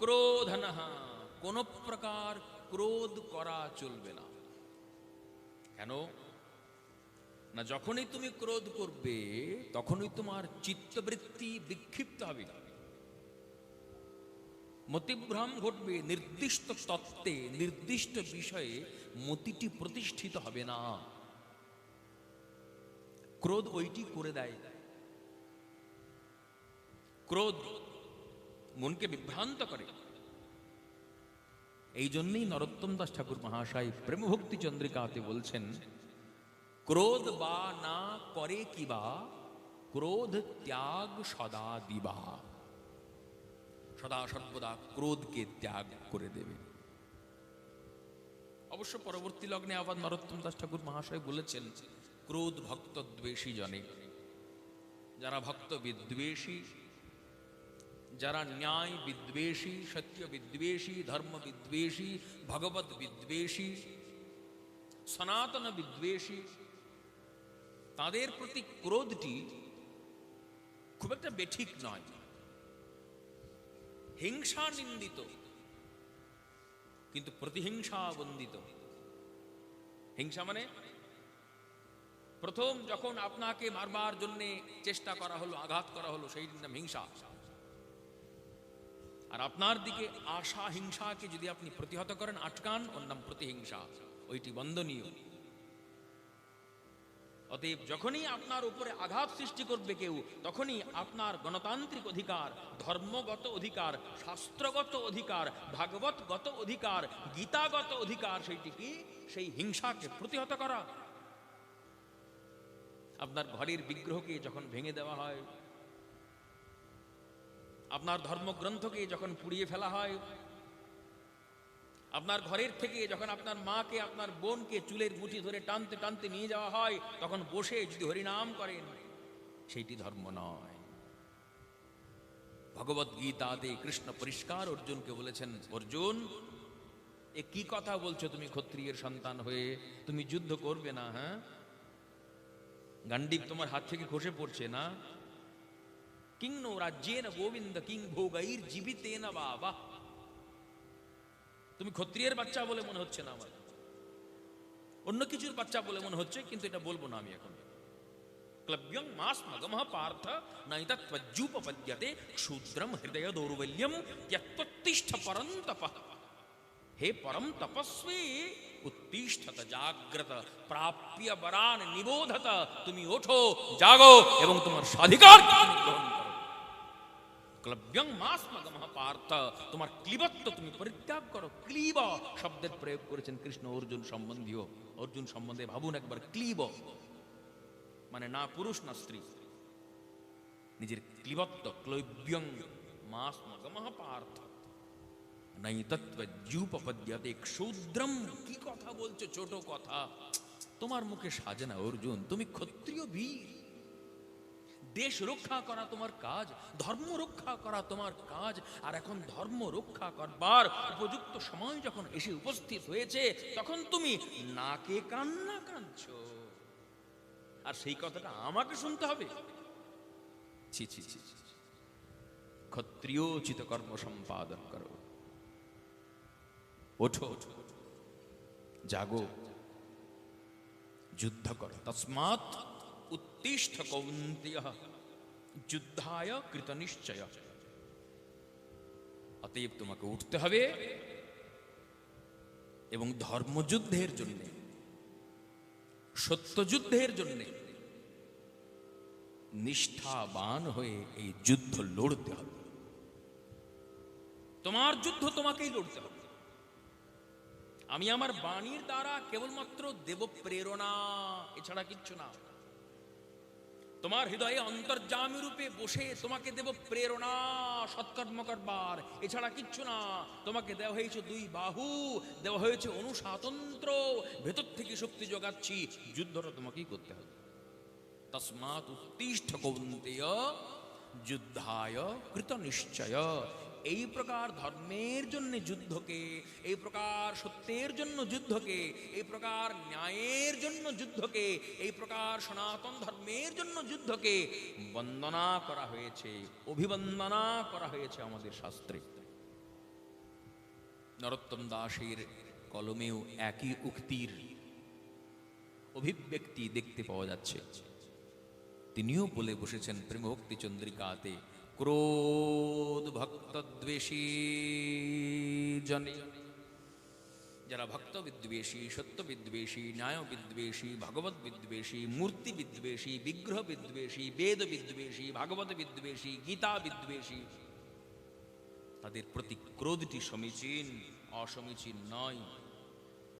অক্রোধনঃ কোন প্রকার ক্রোধ করা চলবে না কেন? না, যখনই তুমি ক্রোধ করবে, তখনই তোমার চিত্তবৃত্তি বিক্ষিপ্ত হবে। মতিভ্রম ঘটবে, নির্দিষ্ট তত্ত্বে, নির্দিষ্ট বিষয়ে মতিটি প্রতিষ্ঠিত হবে না। ক্রোধ ওইটি করে দেয়। ক্রোধ মনকে বিভ্রান্ত করে। এই জন্যই নরোত্তম দাস ঠাকুর মহাশয় প্রেমভক্তি চন্দ্রিকাতে বলছেন, ক্রোধ বা না করে কিবা ক্রোধ ত্যাগ সদা দিবা। সদা সর্বদা ক্রোধকে ত্যাগ করে দেবে। অবশ্য পরবর্তী লগ্নে আবার নরোত্তম দাস ঠাকুর মহাশয় বলেছেন, ক্রোধ ভক্ত দ্বেষী জনে। যারা ভক্ত বিদ্বেষী যারা ন্যায় বিদ্বেষী, সত্য বিদ্বেষী, ধর্ম বিদ্বেষী, ভগবত বিদ্বেষী, সনাতন বিদ্বেষী, তাদের প্রতি ক্রোধটি খুব একটা বেঠিক নয়। হিংসা নিন্দিত কিন্তু প্রতিহিংসা বন্দিত হিংসা মানে প্রথম যখন আপনাকে মারবার জন্য চেষ্টা করা হলো, আঘাত করা হলো, সেই নাম হিংসা। আর আপনার দিকে আশা, হিংসাকে যদি আপনি প্রতিহত করেন, আটকান, ওর নাম প্রতিহিংসা। ওইটি বন্দনীয়। অতএব যখনই আপনার উপরে আঘাত সৃষ্টি করবে কেউ, তখনই আপনার গণতান্ত্রিক অধিকার, ধর্মগত অধিকার, শাস্ত্রগত অধিকার, ভাগবতগত অধিকার, গীতাগত অধিকার, সেইটি কি? সেই হিংসাকে প্রতিহত করা। আপনার ঘরের বিগ্রহকে যখন ভেঙে দেওয়া হয় আপনার ধর্মগ্রন্থকে যখন পুড়িয়ে ফেলা হয়, আপনার ঘরের থেকে যখন আপনার মাকে, আপনার বোনকে চুলের মুঠি ধরে টানতে টানতে নিয়ে যাওয়া হয়, তখন বসে যদি হরিনাম করেন, সেইটি ধর্ম নয়। ভগবত গীতাতে কৃষ্ণ পরিষ্কার অর্জুনকে বলেছেন, অর্জুন, এ কি কথা বলছো তুমি ক্ষত্রিয়ের সন্তান হয়ে? তুমি যুদ্ধ করবে না হ্যাঁ? গান্ডীব তোমার হাত থেকে খসে পড়ছে না? কিং নো রাজ্যেন গোবিন্দ কিং ভোগাইর জীবিতেন বাবা তুমি ক্ষত্রিয়ের বাচ্চা বলে মনে হচ্ছে না আমার অন্য কিছুর বাচ্চা বলে মনে হচ্ছে কিন্তু এটা বলব না আমি এখন ক্লব্যং মাস মগম পার্থ নৈত ত্বজ্জুপপদ্যতে ক্ষুদ্রম হৃদয় দৌর্বল্যম ত্যক্তিষ্ঠ পরম তপ হে পরম তপস্বী উত্তিষ্ঠত জাগ্রত প্রাপ্য বরান নিবোধত তুমি ওঠো জাগো এবং তোমার স্বাধিকার গ্রহণ করো ক্লব্যং মাসমগম পার্থ তোমার ক্লিবত্ব তুমি পরিত্যাগ করো ক্লিব শব্দের প্রয়োগ করেছেন কৃষ্ণ অর্জুন সম্বন্ধীয় অর্জুন সম্বন্ধে ভাবুন একবার ক্লিব মানে না পুরুষ না স্ত্রী নিজের ক্লিবত্ব ক্লব্যং মাসমগম পার্থ নাই তত্ত্বজ্জুপপদ্যতে ক্ষুদ্রম কি কথা বলছো ছোট কথা তোমার মুখে সাজে না অর্জুন তুমি ক্ষত্রিয় বীর দেশ রক্ষা করা তোমার কাজ, ধর্ম রক্ষা করা তোমার কাজ, আর এখন ধর্ম রক্ষা করবার উপযুক্ত সময় যখন এসে উপস্থিত হয়েছে, তখন তুমি নাকে কান্না কাঁদছ। আর সেই কথাটা আমাকে শুনতে হবে। ছি ছি ছি। ক্ষত্রিয়োচিত কর্ম সম্পাদন করো। ওঠো। জাগো। যুদ্ধ করো। তসমাৎ উত্তিষ্ঠ কৌন্তেয় যুদ্ধায় কৃত নিশ্চয় অতএব তোমাকে উঠতে হবে এবং ধর্মযুদ্ধের জন্য সত্যযুদ্ধের জন্য নিষ্ঠাবান হয়ে এই যুদ্ধ লড়তে হবে তোমার যুদ্ধ তোমাকেই লড়তে হবে আমি আমার বাণীর দ্বারা কেবলমাত্র দেব প্রেরণা এছাড়া কিচ্ছু না তোমার হৃদয়ে অন্তর্জামী রূপে বসে তোমাকে দেব প্রেরণা, সৎকর্ম করবার। এছাড়া কিচ্ছু না, তোমাকে দেওয়া হয়েছে দুই বাহু, দেওয়া হয়েছে অনুস্বাতন্ত্র ভেতর থেকে শক্তি যোগাচ্ছি যুদ্ধটা তোমাকেই করতে হবে। তসমাৎ উত্তিষ্ঠ কৌন্তেয়, যুদ্ধায় কৃত নিশ্চয় এই প্রকার ধর্মের জন্য যুদ্ধকে, এই প্রকার সত্যের জন্য যুদ্ধকে, এই প্রকার ন্যায়ের জন্য যুদ্ধকে, এই প্রকার সনাতন ধর্মের জন্য যুদ্ধকে বন্দনা করা হয়েছে, অভিবন্দনা করা হয়েছে আমাদের শাস্ত্রে। নরোত্তম দাসের কলমেও একই উক্তির অভিব্যক্তি দেখতে পাওয়া যাচ্ছে। তিনিও বলে বসেছেন, প্রেমভক্তি চন্দ্রিকাতে ক্রোধ ভক্তদ্বেষী জনে যারা ভক্ত বিদ্বেষী সত্য বিদ্বেষী ন্যায় বিদ্বেষী ভগবত বিদ্বেষী মূর্তি বিদ্বেষী বিগ্রহ বিদ্বেষী বেদ বিদ্বেষী ভাগবত বিদ্বেষী গীতা বিদ্বেষী তাদের প্রতি ক্রোধটি সমীচীন, অসমীচীন নয়।